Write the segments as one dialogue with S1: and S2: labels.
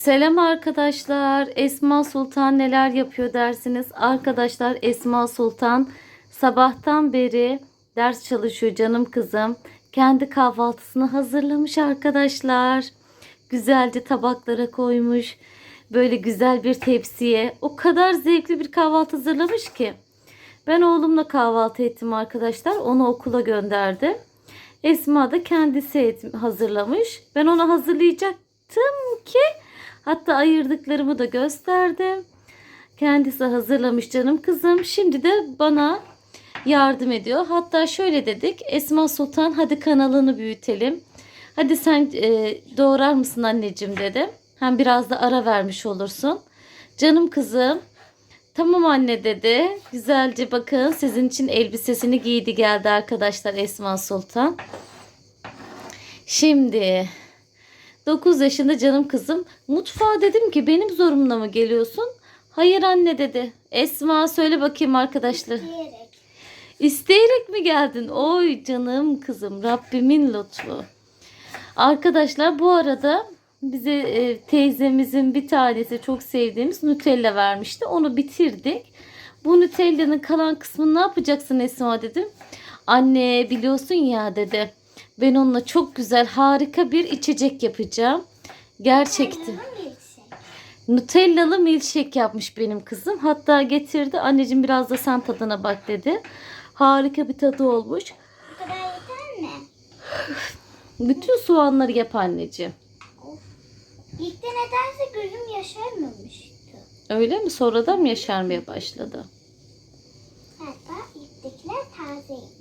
S1: Selam arkadaşlar. Esma Sultan neler yapıyor dersiniz? Arkadaşlar Esma Sultan sabahtan beri ders çalışıyor canım kızım. Kendi kahvaltısını hazırlamış arkadaşlar. Güzelce tabaklara koymuş. Böyle güzel bir tepsiye. O kadar zevkli bir kahvaltı hazırlamış ki. Ben oğlumla kahvaltı ettim arkadaşlar. Onu okula gönderdim. Esma da kendisi hazırlamış. Ben onu hazırlayacaktım ki hatta ayırdıklarımı da gösterdim. Kendisi hazırlamış canım kızım. Şimdi de bana yardım ediyor. Hatta şöyle dedik. Esma Sultan hadi kanalını büyütelim. Hadi sen e, doğrar mısın anneciğim dedim. Hem biraz da ara vermiş olursun. Canım kızım Tamam anne dedi. Güzelce bakın sizin için elbisesini giydi geldi arkadaşlar Esma Sultan. Şimdi 9 yaşında canım kızım mutfağa dedim ki benim zorumla mı geliyorsun? Hayır anne dedi. Esma söyle bakayım arkadaşlar.
S2: Diyerek.
S1: İsteyerek mi geldin? Oy canım kızım Rabbimin lütfu. Arkadaşlar bu arada bize e, teyzemizin bir tanesi çok sevdiğimiz Nutella vermişti. Onu bitirdik. Bu Nutella'nın kalan kısmını ne yapacaksın Esma dedim. Anne biliyorsun ya dedi. Ben onunla çok güzel harika bir içecek yapacağım. Gerçekten. Nutellalı milkshake yapmış benim kızım. Hatta getirdi. Anneciğim biraz da sen tadına bak dedi. Harika bir tadı olmuş.
S2: Bu kadar yeter mi?
S1: Bütün soğanları yap anneciğim.
S2: İlk de nedense gözüm yaşarmamıştı.
S1: Öyle mi? Sonradan mı yaşarmaya başladı?
S2: Hatta ilktekiler tazeymiş.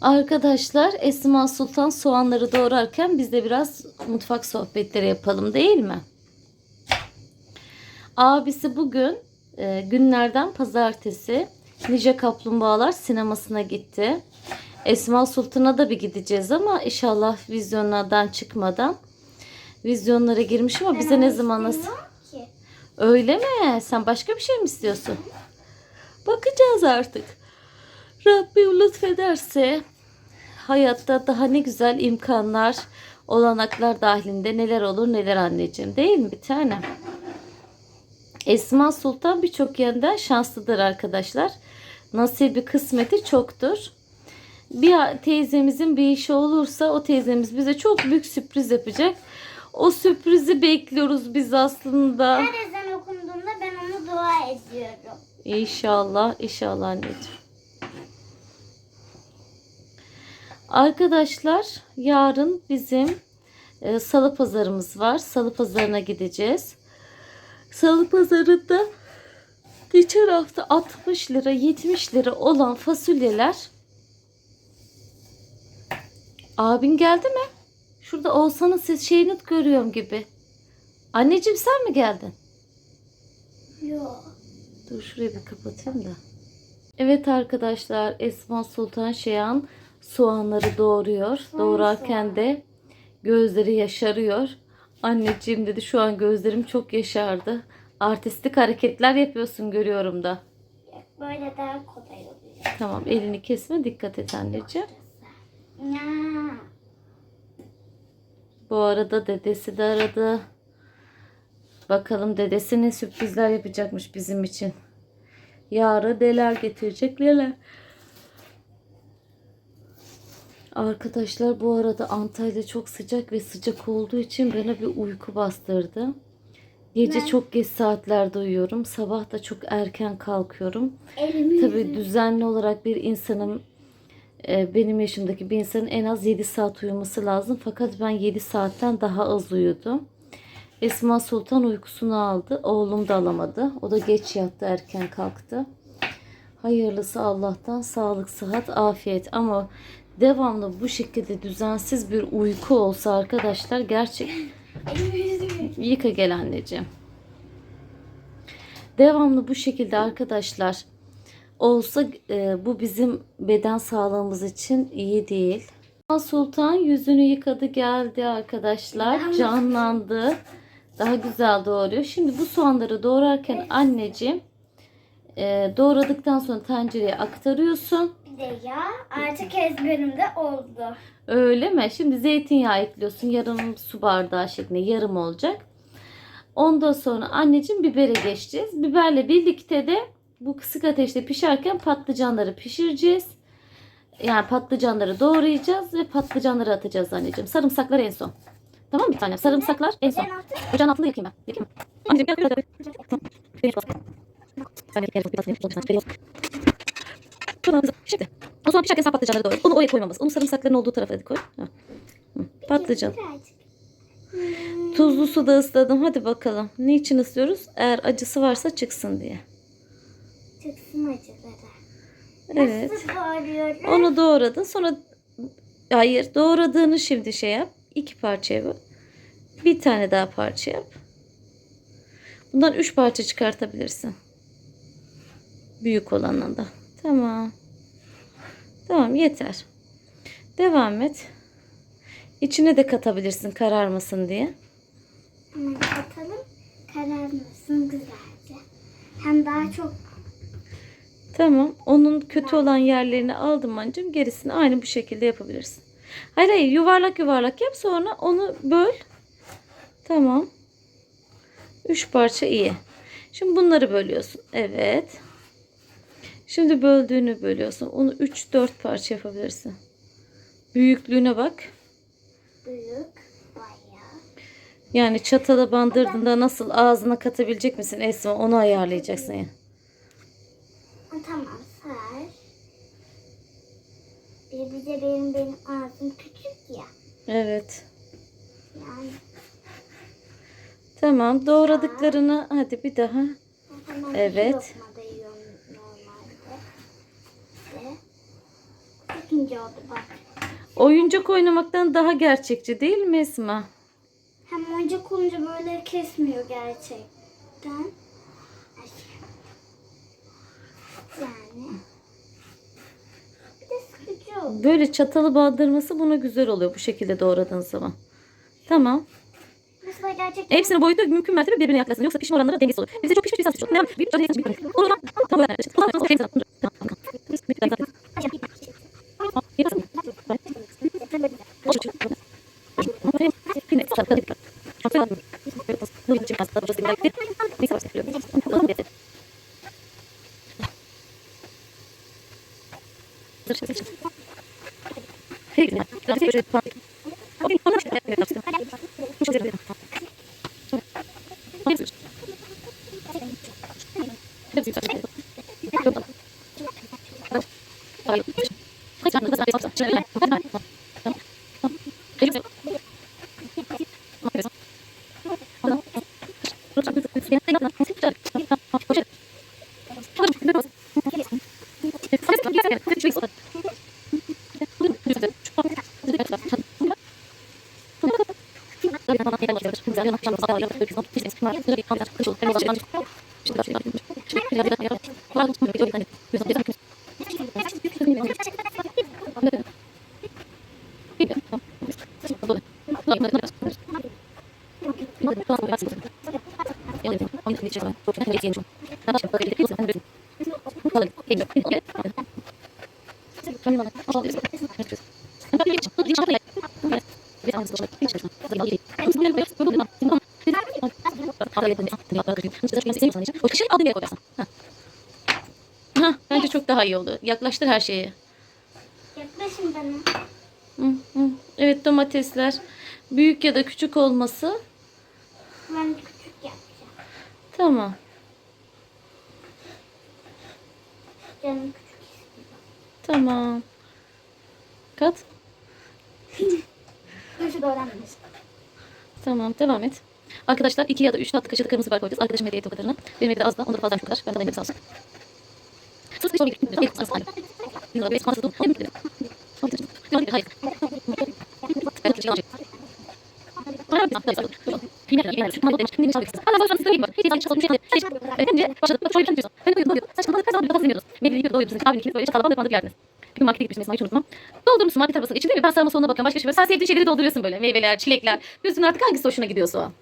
S1: Arkadaşlar Esma Sultan soğanları doğrarken biz de biraz mutfak sohbetleri yapalım değil mi? Abisi bugün e, günlerden pazartesi Nice Kaplumbağalar sinemasına gitti. Esma Sultan'a da bir gideceğiz ama inşallah vizyonlardan çıkmadan. Vizyonlara girmiş ama bize
S2: Ben
S1: ne
S2: onu
S1: zaman nasıl? Öyle mi? Sen başka bir şey mi istiyorsun? Bakacağız artık. Rabbim lütfederse hayatta daha ne güzel imkanlar, olanaklar dahilinde neler olur neler anneciğim değil mi bir tane? Esma Sultan birçok yönden şanslıdır arkadaşlar. Nasibi kısmeti çoktur. Bir teyzemizin bir işi olursa o teyzemiz bize çok büyük sürpriz yapacak. O sürprizi bekliyoruz biz aslında.
S2: Her ezan okunduğunda ben onu dua ediyorum.
S1: İnşallah, inşallah anneciğim. Arkadaşlar yarın bizim e, salı pazarımız var. Salı pazarına gideceğiz. Salı pazarında geçen hafta 60 lira 70 lira olan fasulyeler Abin geldi mi? Şurada Oğuzhan'ın ses şeyini görüyorum gibi. Anneciğim sen mi geldin?
S2: Yok.
S1: Dur şurayı bir kapatayım da. Evet arkadaşlar Esma Sultan Şeyhan soğanları doğuruyor. Doğurarken de gözleri yaşarıyor. Anneciğim dedi şu an gözlerim çok yaşardı. Artistik hareketler yapıyorsun görüyorum da.
S2: Böyle daha kolay oluyor.
S1: Tamam elini kesme dikkat et anneciğim.
S2: Ya.
S1: Bu arada dedesi de aradı. Bakalım dedesi ne sürprizler yapacakmış bizim için. Yarın neler getirecek neler. Arkadaşlar bu arada Antalya çok sıcak ve sıcak olduğu için bana bir uyku bastırdı. Gece
S2: Ben-
S1: çok geç saatlerde uyuyorum. Sabah da çok erken kalkıyorum.
S2: Elimi
S1: Tabii düzenli olarak bir insanın e, benim yaşımdaki bir insanın en az 7 saat uyuması lazım. Fakat ben 7 saatten daha az uyudum. Esma Sultan uykusunu aldı. Oğlum da alamadı. O da geç yattı, erken kalktı. Hayırlısı Allah'tan sağlık, sıhhat, afiyet. Ama devamlı bu şekilde düzensiz bir uyku olsa arkadaşlar gerçek. Yıka gel anneciğim. Devamlı bu şekilde arkadaşlar olsa e, bu bizim beden sağlığımız için iyi değil. Sultan yüzünü yıkadı geldi arkadaşlar. Canlandı. Daha güzel doğruyor. Şimdi bu soğanları doğrarken anneciğim e, doğradıktan sonra tencereye aktarıyorsun.
S2: Ya. Artık ezberimde oldu.
S1: Öyle mi? Şimdi zeytinyağı ekliyorsun. Yarım su bardağı şeklinde yarım olacak. Ondan sonra anneciğim bibere geçeceğiz. Biberle birlikte de bu kısık ateşte pişerken patlıcanları pişireceğiz. Yani patlıcanları doğrayacağız ve patlıcanları atacağız anneciğim. Sarımsaklar en son. Tamam mı bir tanem? Sarımsaklar en son. Ocağın altında yakayım ben. Yakayım mı? Anneciğim gel kızım. Şimdi. O zaman pişerken sen patlıcanları doğra. Onu oraya koymamız. Onu sarımsakların olduğu tarafa koy. Ha. Patlıcan.
S2: birazcık.
S1: Tuzlu suda ısladım. Hadi bakalım. Niçin ıslıyoruz? Eğer acısı varsa çıksın diye.
S2: Çıksın acıları.
S1: Evet.
S2: Nasıl?
S1: Onu doğradın. Sonra hayır doğradığını şimdi şey yap. İki parçaya böl. Bir tane daha parça yap. Bundan üç parça çıkartabilirsin. Büyük olanından da. Tamam. Tamam yeter. Devam et. İçine de katabilirsin kararmasın diye.
S2: Hemen katalım. Kararmasın güzelce. Hem daha çok
S1: Tamam. Onun kötü olan yerlerini aldım ancım. Gerisini aynı bu şekilde yapabilirsin. Hayır hayır yuvarlak yuvarlak yap sonra onu böl. Tamam. Üç parça iyi. Şimdi bunları bölüyorsun. Evet. Şimdi böldüğünü bölüyorsun. Onu 3-4 parça yapabilirsin. Büyüklüğüne bak.
S2: büyük. Bayağı.
S1: Yani çatala bandırdığında nasıl ağzına katabilecek misin Esma? Onu ayarlayacaksın yani.
S2: Tamam sar. Bir, bir de benim benim ağzım küçük ya.
S1: Evet.
S2: Yani
S1: Tamam. Doğradıklarını hadi bir daha.
S2: hemen
S1: Evet.
S2: lokma İkinci oldu bak.
S1: Oyuncak oynamaktan daha gerçekçi değil mi Esma?
S2: Hem oyuncak olunca böyle kesmiyor gerçekten. Yani. Bir de sıkıcı oldu.
S1: Böyle çatalı bandırması buna güzel oluyor bu şekilde doğradığın zaman. Tamam.
S2: Mesela gerçekten
S1: Hepsinin boyutu mümkün mertebe birbirine yaklaşsın. Yoksa pişme oranları dengesiz olur. Bizde çok pişmiş, bizde az pişmiş. Ne büyük, büyük, büyük. O zaman tam böyle. Tamam, tamam, tamam. Tamam, tamam. O kişi aldığın yere koyarsın. Ha. Ha, bence çok daha iyi oldu. Yaklaştır her şeyi.
S2: yaklaşın bana.
S1: Hı, hı. Evet domatesler büyük ya da küçük olması
S2: Ben küçük yapacağım.
S1: tamam.
S2: Canım küçük istiyor.
S1: Tamam. Kat.
S2: Küçük öğrenmiş.
S1: Tamam devam et. Arkadaşlar 2 ya da 3 tatlı kaşığı kırmızı biber koyacağız. Arkadaşım hediye etti o kadarını. Benim evde az da. Onda da fazla bu kadar. Ben de sağ olsun. Sus bir sorun yok. Hayır. Hayır. Hayır. Doldurmuşsun market arabasının içinde mi? Ben sağıma soluna bakıyorum. Başka şey. Sen sevdiğin şeyleri dolduruyorsun böyle. Meyveler, çilekler. Gözün artık hangisi hoşuna gidiyorsa o.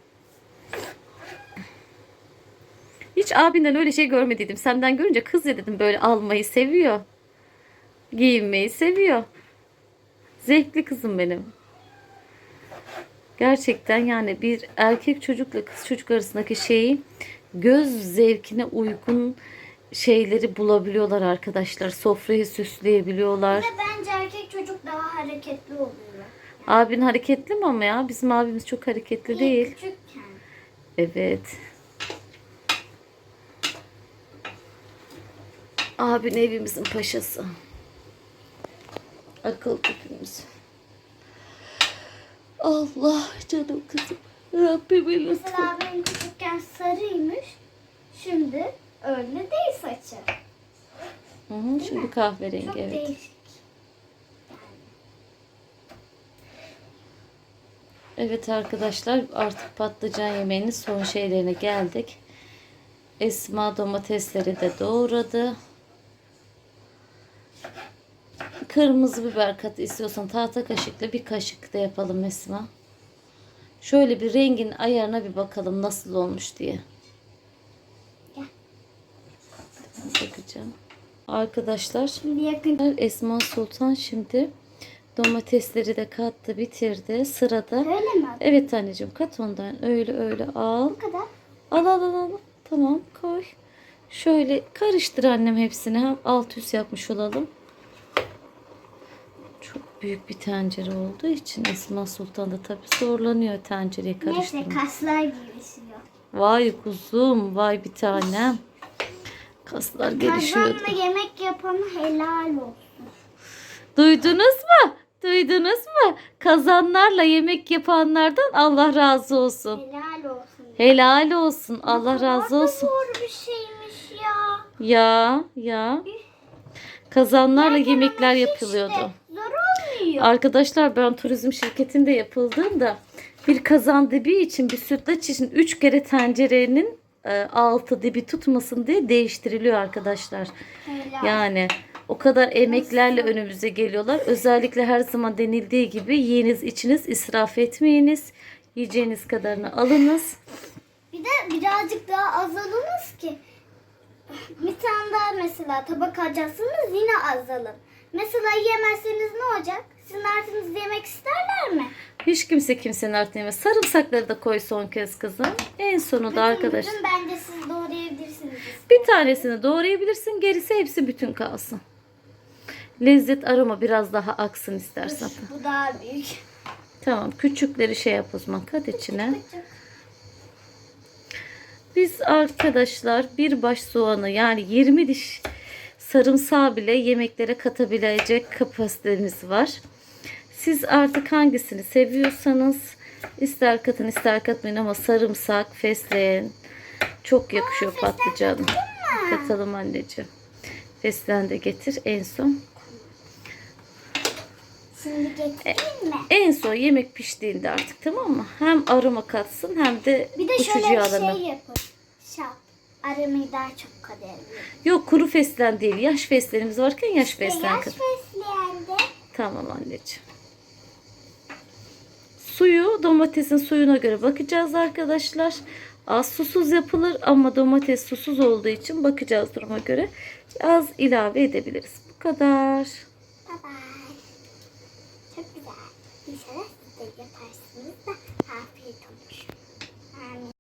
S1: Hiç abinden öyle şey görmediydim. Senden görünce kız ya dedim böyle almayı seviyor. Giyinmeyi seviyor. Zevkli kızım benim. Gerçekten yani bir erkek çocukla kız çocuk arasındaki şeyi göz zevkine uygun şeyleri bulabiliyorlar arkadaşlar. Sofrayı süsleyebiliyorlar.
S2: Ve bence erkek çocuk daha hareketli oluyor.
S1: Abin hareketli mi ama ya? Bizim abimiz çok hareketli değil.
S2: Küçükken.
S1: Evet. Abin evimizin paşası. Akıl küpümüz. Allah canım kızım. Lütfu.
S2: Mesela benim küçükken sarıymış. Şimdi öyle değil saçı.
S1: Hı hı, şimdi kahverengi
S2: Çok
S1: evet.
S2: değişik.
S1: Evet arkadaşlar artık patlıcan yemeğinin son şeylerine geldik. Esma domatesleri de doğradı. Kırmızı biber katı istiyorsan tahta kaşıkla bir kaşık da yapalım Esma. Şöyle bir rengin ayarına bir bakalım nasıl olmuş diye.
S2: Gel.
S1: Bakacağım. Arkadaşlar
S2: yakın.
S1: Esma Sultan şimdi domatesleri de kattı bitirdi. Sırada
S2: Öyle mi?
S1: Evet anneciğim kat ondan öyle öyle al.
S2: Bu kadar.
S1: Al al al al. Tamam koy. Şöyle karıştır annem hepsini. Hem alt üst yapmış olalım. Çok büyük bir tencere olduğu için Esma Sultan da tabii zorlanıyor tencereyi
S2: Neyse
S1: karıştırmak.
S2: kaslar gelişiyor.
S1: Vay kuzum vay bir tanem. Kaslar gelişiyordu.
S2: Kazanla yemek yapanı helal olsun.
S1: Duydunuz mu? Duydunuz mu? Kazanlarla yemek yapanlardan Allah razı olsun.
S2: Helal olsun.
S1: Helal olsun. Allah razı olsun.
S2: zor bir şeymiş ya.
S1: Ya ya. Kazanlarla
S2: Yerken
S1: yemekler
S2: ama hiç
S1: yapılıyordu.
S2: de Zor olmuyor.
S1: Arkadaşlar ben turizm şirketinde yapıldığında bir kazan dibi için bir sütlaç için 3 kere tencerenin e, altı dibi tutmasın diye değiştiriliyor arkadaşlar.
S2: Helal.
S1: Yani o kadar emeklerle önümüze geliyorlar. Özellikle her zaman denildiği gibi yiyiniz içiniz israf etmeyiniz. Yiyeceğiniz kadarını alınız.
S2: Bir de birazcık daha azalınız ki bir tane daha mesela tabak alacaksınız yine azalın. Mesela yemezseniz ne olacak? Sizin artınızı yemek isterler mi?
S1: Hiç kimse kimsenin artık yemez. Sarımsakları da koy son kez kızım. En sonunda arkadaş.
S2: Bütün bence siz doğrayabilirsiniz.
S1: Bir tanesini doğrayabilirsin. Gerisi hepsi bütün kalsın. Lezzet aroma biraz daha aksın istersen.
S2: Bu daha büyük.
S1: Tamam. Küçükleri şey yap o zaman. Kat içine. Biz arkadaşlar bir baş soğanı yani 20 diş sarımsağı bile yemeklere katabilecek kapasitemiz var. Siz artık hangisini seviyorsanız ister katın ister katmayın ama sarımsak, fesleğen çok yakışıyor patlıcanı. Katalım anneciğim. Fesleğen de getir en son.
S2: Şimdi getireyim mi?
S1: En son yemek piştiğinde artık tamam mı? Hem aroma katsın hem de
S2: Bir de
S1: uçucu
S2: şöyle bir
S1: yağlarını.
S2: şey yapın. Şap. Aramayı daha çok kader veriyor.
S1: Yok kuru fesleğen değil. Yaş fesleğenimiz varken yaş fesleğen
S2: yaş fesleğende
S1: Tamam anneciğim. Suyu domatesin suyuna göre bakacağız arkadaşlar. Az susuz yapılır ama domates susuz olduğu için bakacağız duruma göre. Az ilave edebiliriz. Bu kadar.
S2: Bye bye. Çok güzel. İnşallah siz de yaparsınız.